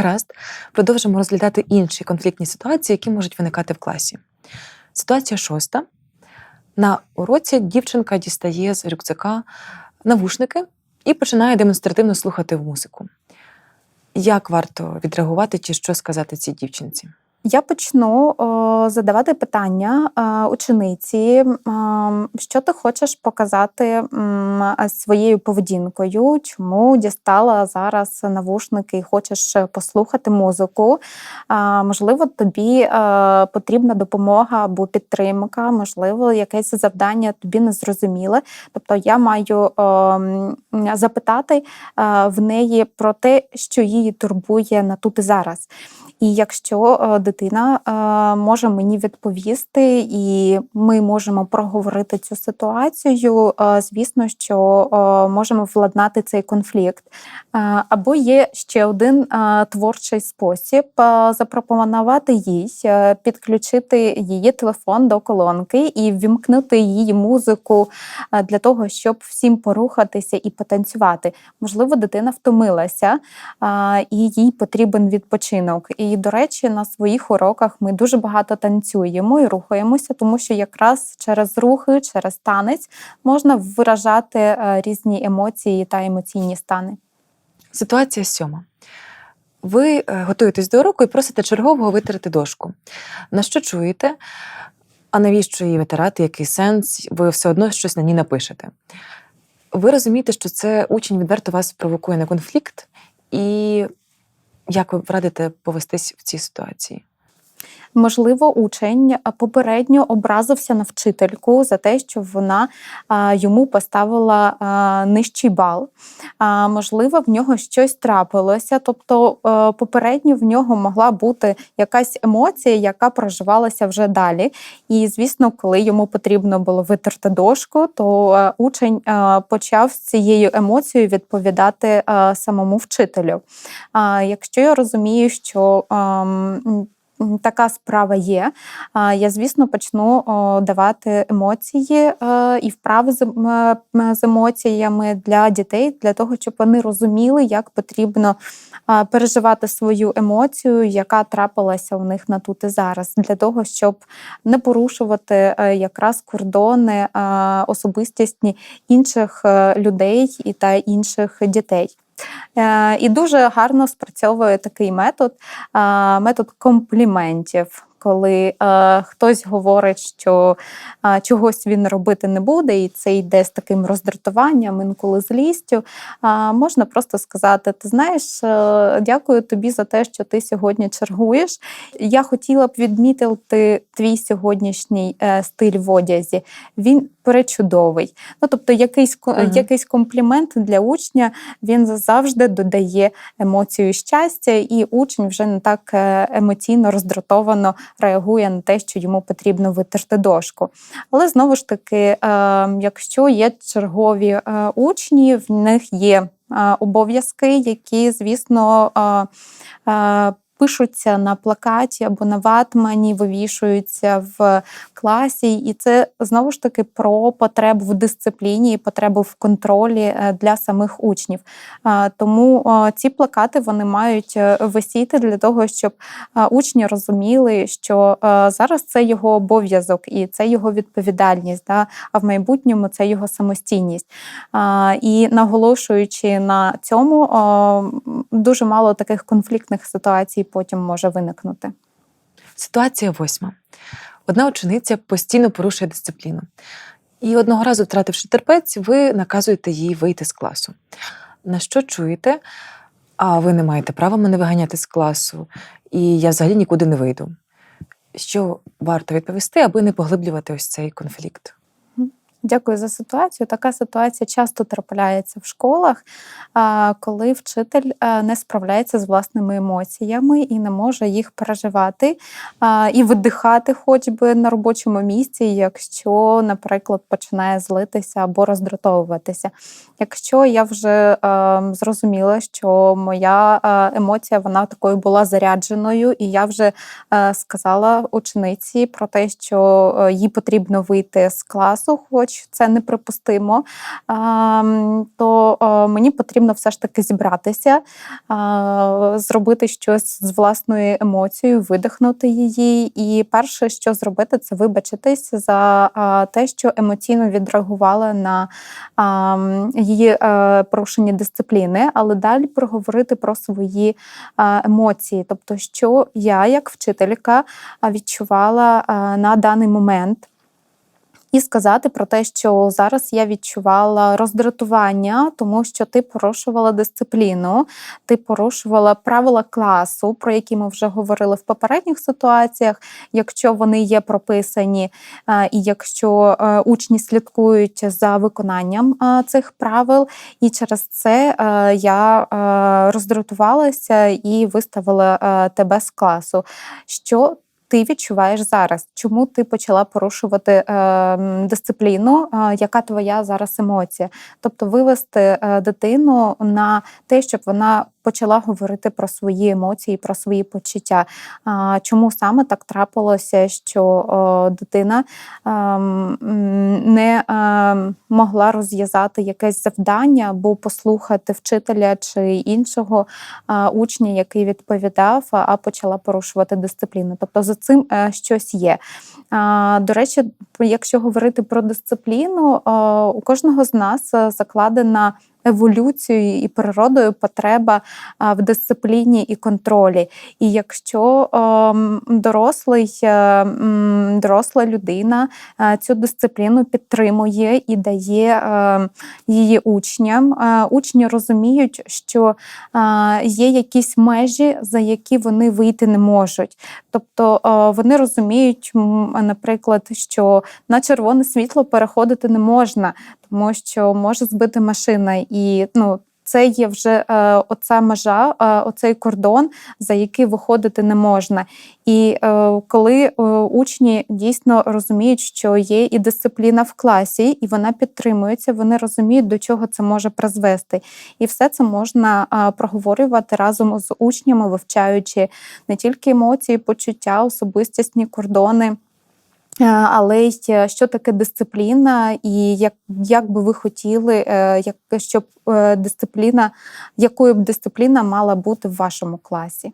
Гаразд, продовжимо розглядати інші конфліктні ситуації, які можуть виникати в класі. Ситуація шоста. На уроці дівчинка дістає з рюкзака навушники і починає демонстративно слухати музику. Як варто відреагувати чи що сказати цій дівчинці? Я почну о, задавати питання е, учениці, е, що ти хочеш показати м, своєю поведінкою, чому дістала зараз навушники і хочеш послухати музику. Е, можливо, тобі е, потрібна допомога або підтримка, можливо, якесь завдання тобі не зрозуміле. Тобто я маю е, запитати е, в неї про те, що її турбує на тут і зараз. І якщо е, дитина е, може мені відповісти, і ми можемо проговорити цю ситуацію, е, звісно, що можемо владнати цей конфлікт. Або є ще один творчий спосіб запропонувати їй підключити її телефон до колонки і ввімкнути її музику для того, щоб всім порухатися і потанцювати. Можливо, дитина втомилася і їй потрібен відпочинок. І, до речі, на своїх уроках ми дуже багато танцюємо і рухаємося, тому що якраз через рухи, через танець можна виражати е, різні емоції та емоційні стани. Ситуація сьома. Ви е, готуєтесь до уроку і просите чергового витерти дошку. На що чуєте? А навіщо її витирати, який сенс? Ви все одно щось на ній напишете. Ви розумієте, що це учень відверто вас провокує на конфлікт, і як ви радите повестись в цій ситуації? Можливо, учень попередньо образився на вчительку за те, що вона йому поставила нижчий бал. Можливо, в нього щось трапилося, тобто е, попередньо в нього могла бути якась емоція, яка проживалася вже далі. І, звісно, коли йому потрібно було витерти дошку, то е, учень е, почав з цією емоцією відповідати самому вчителю. Якщо я розумію, що ем, така справа є. Я, звісно, почну давати емоції е, і вправи з емоціями для дітей, для того, щоб вони розуміли, як потрібно переживати свою емоцію, яка трапилася у них на тут і зараз, для того, щоб не порушувати е, якраз кордони особистісні інших е, людей і та інших дітей. Е, і дуже гарно спрацьовує такий метод, метод компліментів коли е, хтось говорить, що е, чогось він робити не буде, і це йде з таким роздратуванням, інколи злістю, е, можна просто сказати: Ти знаєш, е, дякую тобі за те, що ти сьогодні чергуєш. Я хотіла б відмітити твій сьогоднішній е, стиль в одязі. Він перечудовий. Ну, тобто, якийсь uh якийсь комплімент для учня він завжди додає емоцію щастя, і учень вже не так е, емоційно роздратовано реагує на те, що йому потрібно витерти дошку. Але знову ж таки, е, якщо є чергові е, учні, в них є е, обов'язки, які, звісно, пишуться на плакаті або на ватмані, вивішуються в класі, і це знову ж таки про потребу в дисципліні і потребу в контролі е, для самих учнів. Тому ці плакати вони мають е, висіти для того, щоб учні розуміли, що зараз це його обов'язок і це його відповідальність, да? а в майбутньому це його самостійність. І наголошуючи на цьому, дуже мало таких конфліктних ситуацій потім може виникнути. Ситуація восьма. Одна учениця постійно порушує дисципліну. І одного разу, втративши терпець, ви наказуєте їй вийти з класу. На що чуєте? А ви не маєте права мене виганяти з класу, і я взагалі нікуди не вийду. Що варто відповісти, аби не поглиблювати ось цей конфлікт? Дякую за ситуацію. Така ситуація часто трапляється в школах, коли вчитель не справляється з власними емоціями і не може їх переживати і видихати, хоч би на робочому місці, якщо, наприклад, починає злитися або роздратовуватися. Якщо я вже зрозуміла, що моя емоція вона такою була зарядженою, і я вже сказала учениці про те, що їй потрібно вийти з класу, хоч вважають, це неприпустимо, то мені потрібно все ж таки зібратися, зробити щось з власною емоцією, видихнути її. І перше, що зробити, це вибачитись за те, що емоційно відреагувала на її е, порушення дисципліни, але далі проговорити про свої емоції, тобто, що я, як вчителька, відчувала на даний момент. І сказати про те, що зараз я відчувала роздратування, тому що ти порушувала дисципліну, ти порушувала правила класу, про які ми вже говорили в попередніх ситуаціях, якщо вони є прописані, е, і якщо е, учні слідкують за виконанням е, цих правил. І через це я роздратувалася і виставила тебе з класу. Що ти відчуваєш зараз? Чому ти почала порушувати е, дисципліну? Е, яка твоя зараз емоція? Тобто вивести е, дитину на те, щоб вона почала говорити про свої емоції, про свої почуття. А, чому саме так трапилося, що е, дитина м, не ем, могла розв'язати якесь завдання або послухати вчителя чи іншого а, учня, який відповідав, а почала порушувати дисципліну. Тобто цим е, щось є. До речі, якщо говорити про дисципліну, е, у кожного з нас е, закладена еволюцією і природою потреба в дисципліні і контролі. І якщо дорослий, е, доросла людина цю дисципліну підтримує і дає е, її учням, учні розуміють, що є якісь межі, за які вони вийти не можуть. Тобто вони розуміють, наприклад, що на червоне світло переходити не можна, тому що може збити машина, і ну. Це є вже е, оця межа, е, оцей кордон, за який виходити не можна. І е, коли е, учні дійсно розуміють, що є і дисципліна в класі, і вона підтримується, вони розуміють, до чого це може призвести. І все це можна е, проговорювати разом з учнями, вивчаючи не тільки емоції, почуття, особистісні кордони. Е, Але е, що таке дисципліна, і як, як би ви хотіли, е, як, щоб дисципліна, якою б дисципліна мала бути в вашому класі?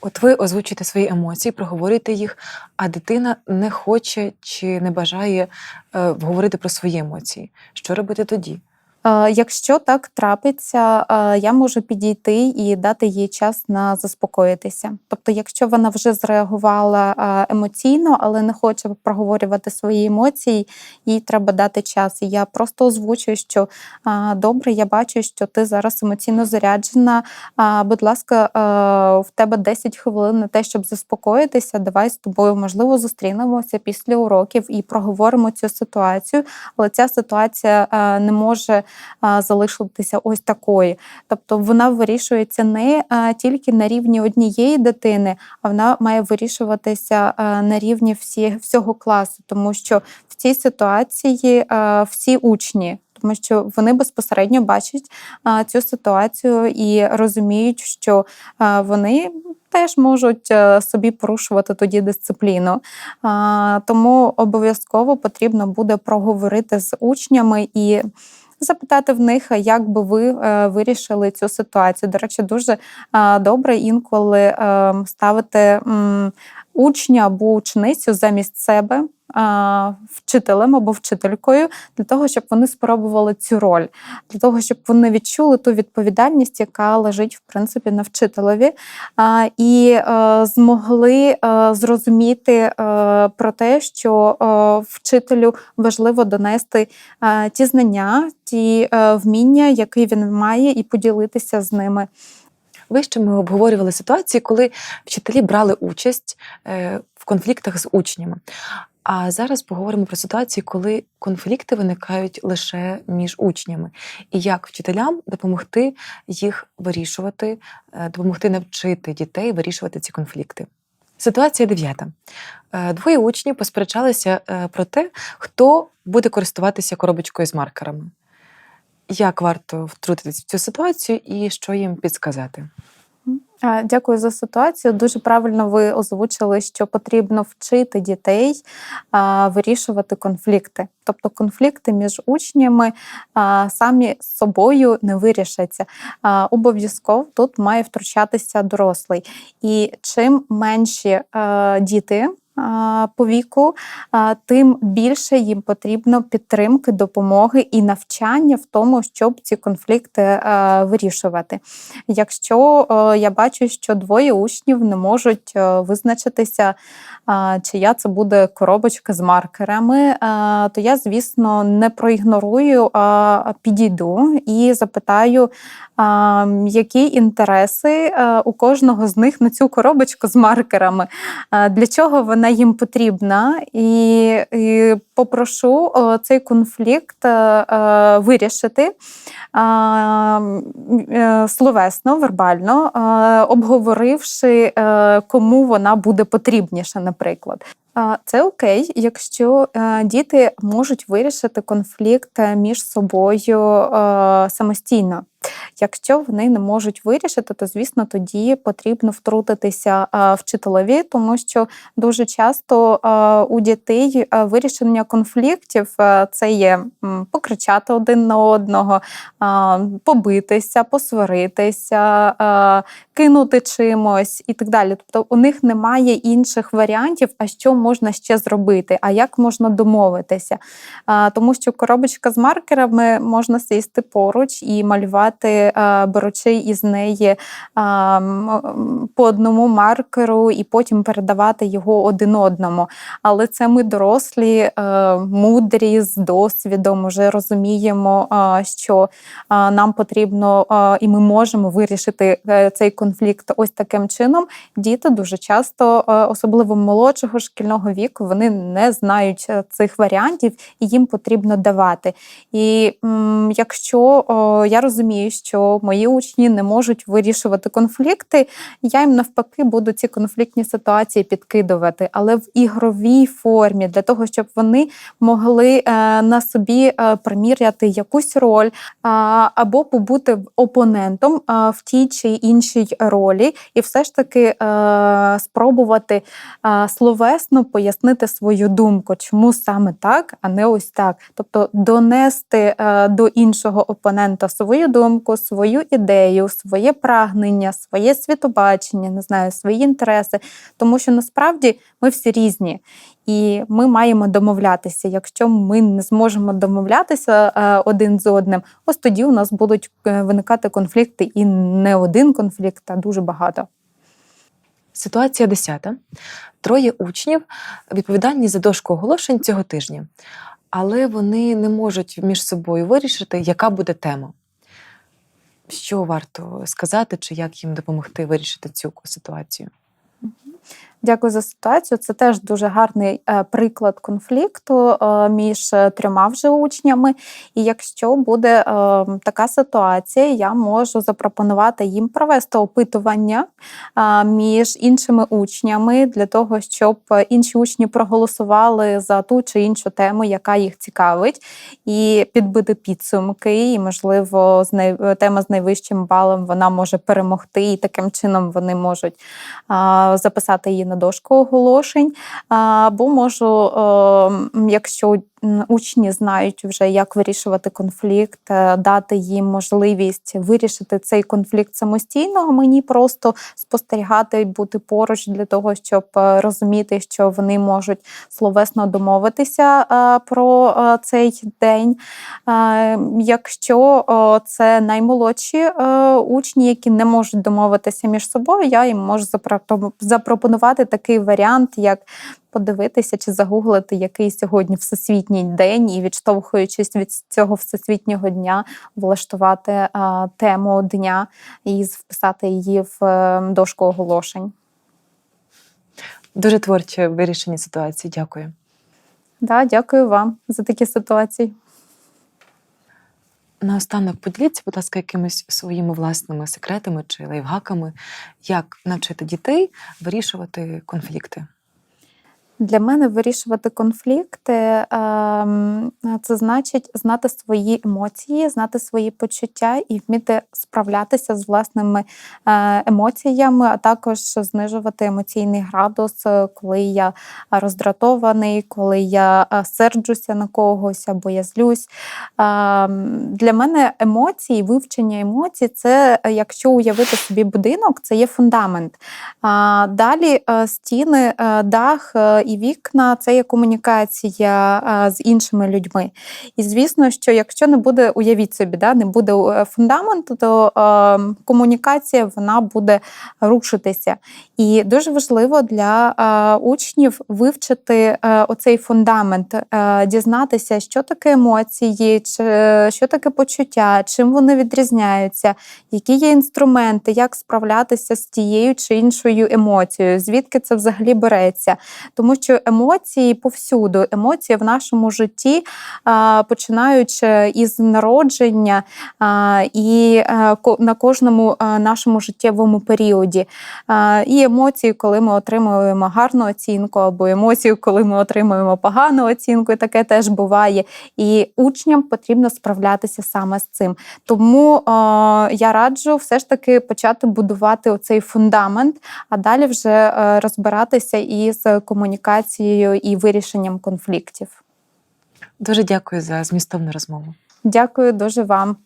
От ви озвучите свої емоції, проговорюєте їх, а дитина не хоче чи не бажає говорити про свої емоції. Що робити тоді? Е, Якщо так трапиться, е, я можу підійти і дати їй час на заспокоїтися. Тобто, якщо вона вже зреагувала е, емоційно, але не хоче проговорювати свої емоції, їй треба дати час. І я просто озвучую, що добре, я бачу, що ти зараз емоційно заряджена. Будь ласка, в тебе 10 хвилин на те, щоб заспокоїтися. Давай з тобою, можливо, зустрінемося після уроків і проговоримо цю ситуацію. Але ця ситуація не може залишитися ось такою. Тобто вона вирішується не тільки на рівні однієї дитини, а вона має вирішуватися на рівні всі, всього класу, тому що в цій ситуації всі учні. Тому що вони безпосередньо бачать а, цю ситуацію і розуміють, що а, вони теж можуть е, собі порушувати тоді дисципліну. А, тому обов'язково потрібно буде проговорити з учнями і запитати в них, як би ви е, вирішили цю ситуацію. До речі, дуже е, добре інколи е, ставити учня або ученицю замість себе. Вчителем або вчителькою для того, щоб вони спробували цю роль, для того, щоб вони відчули ту відповідальність, яка лежить в принципі на вчителеві, і е, змогли е, зрозуміти е, про те, що вчителю важливо донести ті знання, ті вміння, які він має, і поділитися з ними. Вище ми обговорювали ситуації, коли вчителі брали участь в конфліктах з учнями. А зараз поговоримо про ситуації, коли конфлікти виникають лише між учнями, і як вчителям допомогти їх вирішувати, е, допомогти навчити дітей вирішувати ці конфлікти. Ситуація дев'ята. Е, Двоє учнів посперечалися е, про те, хто буде користуватися коробочкою з маркерами. Як варто втрутитися в цю ситуацію і що їм підсказати? Дякую за ситуацію. Дуже правильно ви озвучили, що потрібно вчити дітей вирішувати конфлікти. Тобто конфлікти між учнями самі з собою не вирішаться. Обов'язково тут має втручатися дорослий. І чим менші е, діти. По віку, тим більше їм потрібно підтримки, допомоги і навчання в тому, щоб ці конфлікти е, вирішувати. Якщо е, я бачу, що двоє учнів не можуть е, визначитися, чия це буде коробочка з маркерами, то я, звісно, не проігнорую, а підійду і запитаю, які інтереси у кожного з них на цю коробочку з маркерами, для чого вона їм потрібна, і, і попрошу е, цей конфлікт е, е, вирішити словесно, вербально, обговоривши, кому вона буде потрібніша, наприклад. Це окей, якщо діти можуть вирішити конфлікт між собою самостійно. Якщо вони не можуть вирішити, то звісно тоді потрібно втрутитися вчителеві, тому що дуже часто у дітей вирішення конфліктів е, це є покричати один на одного, побитися, посваритися, кинути чимось і так далі. Тобто у них немає інших варіантів, а що можна ще зробити, а як можна домовитися. Тому що коробочка з маркерами можна сісти поруч і малювати, беручи із неї по одному маркеру і потім передавати його один одному. Але це ми дорослі, е, мудрі, з досвідом, вже розуміємо, що нам потрібно і ми можемо вирішити е, цей конфлікт ось таким чином. Діти дуже часто, особливо молодшого шкільного віку, вони не знають е, цих варіантів, і їм потрібно давати. І якщо я розумію, що мої учні не можуть вирішувати конфлікти, я їм навпаки буду ці конфліктні ситуації підкидувати, але в ігровій формі для того, щоб вони могли е, на собі е, приміряти якусь роль або побути опонентом в тій чи іншій ролі, і все ж таки е, спробувати словесно пояснити свою думку, чому саме так, а не ось так. Тобто донести до іншого опонента свою думку, свою ідею, своє прагнення, своє світобачення, не знаю, свої інтереси, тому що насправді ми всі різні. І ми маємо домовлятися. Якщо ми не зможемо домовлятися е, один з одним, ось тоді у нас будуть е, виникати конфлікти, і не один конфлікт, а дуже багато. Ситуація 10. Троє учнів відповідальні за дошку оголошень цього тижня, але вони не можуть між собою вирішити, яка буде тема. Що варто сказати, чи як їм допомогти вирішити цю ситуацію? Дякую за ситуацію. Це теж дуже гарний е, приклад конфлікту е, між е, трьома вже учнями. І якщо буде така ситуація, я можу запропонувати їм провести опитування між іншими учнями для того, щоб інші учні проголосували за ту чи іншу тему, яка їх цікавить, і підбити підсумки. І, можливо, тема з найвищим балом вона може перемогти, і таким чином вони можуть записати її на дошку оголошень. Або можу, е, якщо учні знають вже, як вирішувати конфлікт, е, дати їм можливість вирішити цей конфлікт самостійно, а мені просто спостерігати і бути поруч для того, щоб е, розуміти, що вони можуть словесно домовитися е, про цей день. Якщо це наймолодші учні, які не можуть домовитися між собою, я їм можу запропо- запропонувати такий варіант, як подивитися чи загуглити, який сьогодні всесвітній день, і відштовхуючись від цього всесвітнього дня, влаштувати тему дня і вписати її в е, дошку оголошень. Дуже творче вирішення ситуації. Дякую. Да, дякую вам за такі ситуації. Наостанок поділіться, будь ласка, якимись своїми власними секретами чи лайфхаками, як навчити дітей вирішувати конфлікти. Для мене вирішувати конфлікти ем, це значить знати свої емоції, знати свої почуття і вміти справлятися з власними е, емоціями, а також знижувати емоційний градус, е, коли я роздратований, коли я е, серджуся на когось або я злюсь. Ем, Для мене емоції, вивчення емоцій це якщо уявити собі будинок, це є фундамент. Далі стіни, дах і вікна це є комунікація з іншими людьми. І звісно, що якщо не буде, уявіть собі, да, не буде е, фундаменту, то е, комунікація вона буде рушитися. І дуже важливо для е, учнів вивчити оцей фундамент, дізнатися, що таке емоції, що таке почуття, чим вони відрізняються, які є інструменти, як справлятися з тією чи іншою емоцією, звідки це взагалі береться. Тому що емоції повсюду, емоції в нашому житті, починаючи із народження і е, на кожному е, нашому життєвому періоді. І емоції, коли ми отримуємо гарну оцінку, або емоції, коли ми отримуємо погану оцінку, і таке теж буває. І учням потрібно справлятися саме з цим. Тому е, я раджу все ж таки почати будувати оцей фундамент, а далі вже е, розбиратися із комунікацією і вирішенням конфліктів. Дуже дякую за змістовну розмову. Дякую дуже вам.